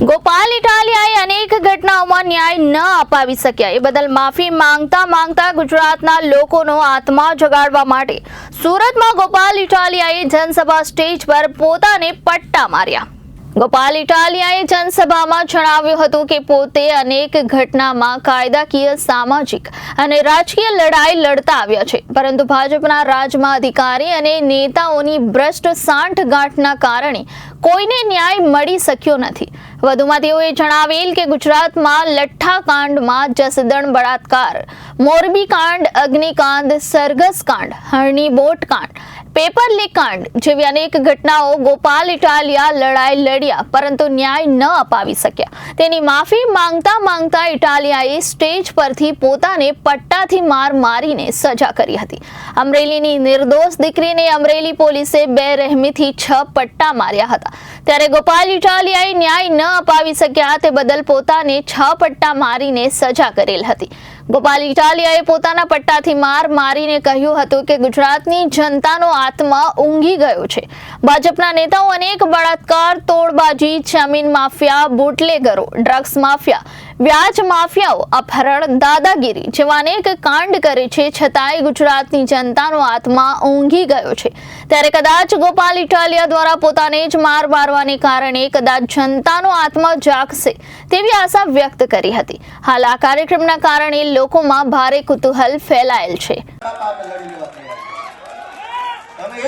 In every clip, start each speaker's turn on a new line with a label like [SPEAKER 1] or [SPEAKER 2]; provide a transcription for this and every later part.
[SPEAKER 1] ગોપાલ ઇટાલિયાએ અનેક ઘટનાઓમાં ન્યાય ન અપાવી શક્યા. એ બદલ માફી માંગતા માંગતા ગુજરાતના લોકોનો આત્મા જગાડવા માટે સુરતમાં ગોપાલ ઇટાલિયાએ જનસભા સ્ટેજ પર પોતાને પટ્ટા માર્યા. ગોપાલ ઇટાલિયાએ જનસભામાં જણાવ્યું હતું કે પોતે અનેક ઘટનામાં કાયદાકીય, સામાજિક અને રાજકીય લડાઈ લડતા આવ્યા છે. પરંતુ ભાજપના રાજમાં અધિકારી અને નેતાઓની ભ્રષ્ટ સાંઠગાંઠના કારણે કોઈને ન્યાય મળી શક્યો નથી. વધુમાં તેઓએ જણાવેલ કે ગુજરાતમાં લઠ્ઠા કાંડમાં જસદણ બળાત્કાર, મોરબી કાંડ, અગ્નિકાંડ સરગસ કાંડ, હરણી બોટ કાંડ પેપર લીક જેવી અનેક ઘટનાઓ ગોપાલ, ઇટાલિયા લડાઈ લડ્યા, પરંતુ ન્યાય ન અપાવી શક્યા. તેની માફી માંગતા માંગતા ઇટાલિયાએ સ્ટેજ પરથી પોતાને પટ્ટાથી માર મારીને સજા કરી હતી. અમરેલીની નિર્દોષ દીકરીને અમરેલી પોલીસે બે રહેમીથી છ પટ્ટા માર્યા હતા. ત્યારે ગોપાલ, ઇટાલિયાએ ન્યાય ન અપાવી શક્યા, તે બદલ પોતાને છ પટ્ટા મારીને સજા કરેલ હતી. ગોપાલ ઇટાલિયાએ પોતાના પટ્ટાથી માર મારીને કહ્યું હતું કે ગુજરાતની જનતાનો આત્મા ઊંઘી ગયો છે. ભાજપના નેતાઓ અનેક બળાત્કાર, તોડબાજી, જમીન માફિયા, બુટલેગરો, ડ્રગ્સ માફિયા વ્યાજ માફિયાઓ, અપહરણ, દાદાગીરી જેવા અનેક કાંડ કરે છે, છતાંય ગુજરાતની જનતાનો આત્મા ઊંઘી ગયો છે. ત્યારે કદાચ ગોપાલ ઇટાલિયા દ્વારા પોતાને જ માર મારવાને કારણે કદાચ જનતાનો આત્મા જાગશે તેવી આશા વ્યક્ત કરી હતી. હાલ આ કાર્યક્રમના કારણે લોકોમાં ભારે કુતૂહલ ફેલાયેલ છે.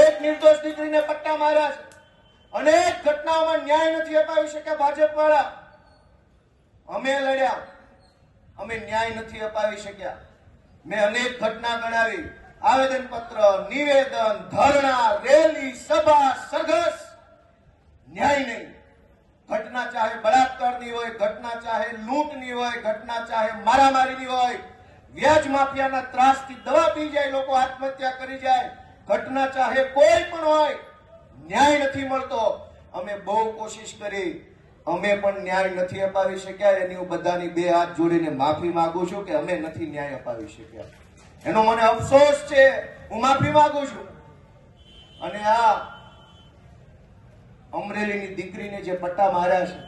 [SPEAKER 2] એક નિર્દોષ ન્યાય નથી અપાવી શક્યા ભાજપ વાળા અમે લડ્યા. અમે ન્યાય નથી અપાવી શક્યા. મેં અનેક ઘટના ગણાવી. આવેદન પત્ર નિવેદન, ધરણા, રેલી, સભા, સરઘસ. ન્યાય નહીં. ઘટના ચાહે બળાત્કારની હોય, ઘટના ચાહે લૂંટની હોય, ઘટના ચાહે મારામારીની હોય, વ્યાજ માફિયાના ત્રાસથી દવા પી જાય, લોકો આત્મહત્યા કરી જાય. ઘટના ચાહે કોઈ પણ હોય, ન્યાય નથી મળતો. અમે બહુ કોશિશ કરી. અમે પણ ન્યાય નથી અપાવી શક્યા. એની હું બધાની બે હાથ જોડીને માફી માંગુ છું કે અમે નથી ન્યાય અપાવી શક્યા. એનો મને અફસોસ છે. હું માફી માંગુ છું. અને આ અમરેલીની દીકરીને જે પટ્ટા માર્યા છે,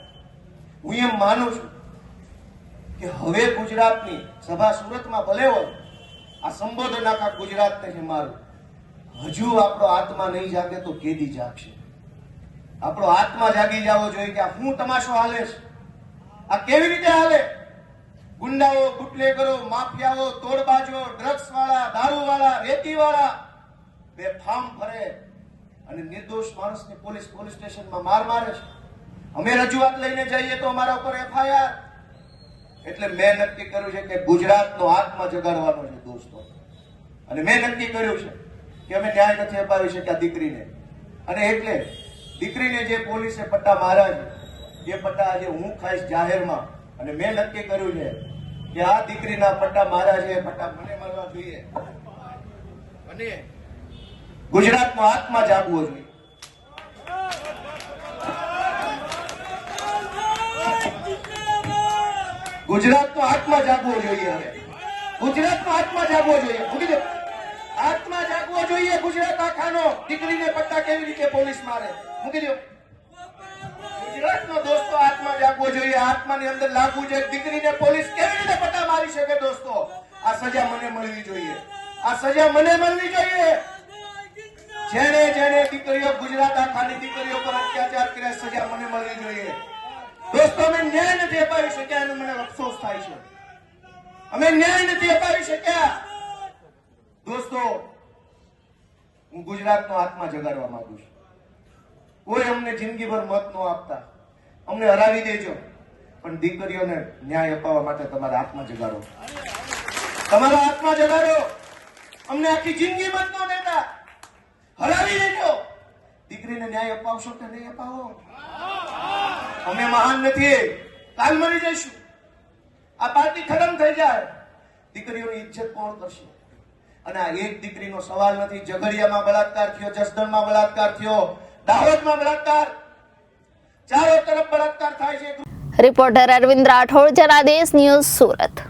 [SPEAKER 2] હું એમ માનું છું કે હવે ગુજરાતની સભા સુરતમાં ભલે હોય, આ સંબોધન આખા ગુજરાતને છે મારું. હજુ આપણો આત્મા નહીં જાગે તો કેદી જાગશે? આપણો આત્મા જાગી જવો જોઈએ કે આ હું તમાશો હાલે છે? આ કેવી રીતે હાલે? ગુંડાઓ બુટલેગરો માફિયાઓ તોડબાજો ડ્રગ્સ વાળા દારૂ વાળા રેતી વાળા બે ફાર્મ ભરે અને નિર્દોષ માણસને પોલીસ પોલીસ સ્ટેશનમાં માર મારે છે. અમે રજૂઆત લઈને જઈએ તો અમારા ઉપર એફઆઈઆર. એટલે મેં નક્કી કર્યું છે કે ગુજરાતનો આત્મા જગાડવાનો છે દોસ્તો. અને મેં નક્કી કર્યું છે કે અમે ન્યાય નથી અપાવી શક્યા દીકરીને. અને એટલે દીકરીને જે પોલીસે પટ્ટા માર્યા છે, એ પટ્ટા આજે હું ખાઈશ જાહેરમાં. અને મેં નક્કી કર્યું છે કે આ દીકરીના પટ્ટા માર્યા છે, એ પટ્ટા મને મળવા જોઈએ. અને ગુજરાતનો આત્મા જાગવો જોઈએ. ગુજરાતનો આત્મા જાગવો જોઈએ હવે. ગુજરાતનો આત્મા જાગવો જોઈએ. ગુજરાત આખાનો દીકરીને પટ્ટા કેવી રીતે પોલીસ મારે? મૂકી દો ગુજરાતનો દોસ્તો આત્મા જાગવો જોઈએ. આત્માની અંદર લાગવું જોઈએ દીકરીને પોલીસ કેવી રીતે પટ્ટા મારી શકે દોસ્તો? આ સજા મને મળવી જોઈએ. આ સજા મને મળવી જોઈએ. જેને જેને દીકરીઓ ગુજરાત આખાની દીકરીઓ પર અત્યાચાર કર્યા, સજા મને મળવી જોઈએ. દોસ્તો, અમે ન્યાય નથી અપાવી શક્યા એનો મને અફસોસ થાય છે. અમે ન્યાય નથી અપાવી શક્યા. દોસ્તો હું ગુજરાતનો આત્મા જગાડવા માંગુ છું. કોઈ અમને જિંદગીભર મત ન આપતા. અમને હરાવી દેજો. પણ દીકરીઓને ન્યાય અપાવવા માટે તમારા આત્મા જગાડો. તમારો આત્મા જગાડો. અમને આખી જિંદગી મત ન દેતા. હરાવી દેજો. દીકરીને ન્યાય અપાવશો કે નહીં અપાવો? અમે મહાન નથી. કાલ મરી જઈશું. આ પાર્ટી ખતમ થઈ જાય. દીકરીઓની ઇજ્જત કોણ કરશે? અને આ એક દીકરીનો સવાલ નથી. ઝઘડિયામાં બળાત્કાર થયો, જસદણમાં બળાત્કાર થયો, દાહોદમાં બળાત્કાર. ચારો તરફ બળાત્કાર થાય છે.
[SPEAKER 1] Reporter Arvind Rathod, Janadesh news Surat.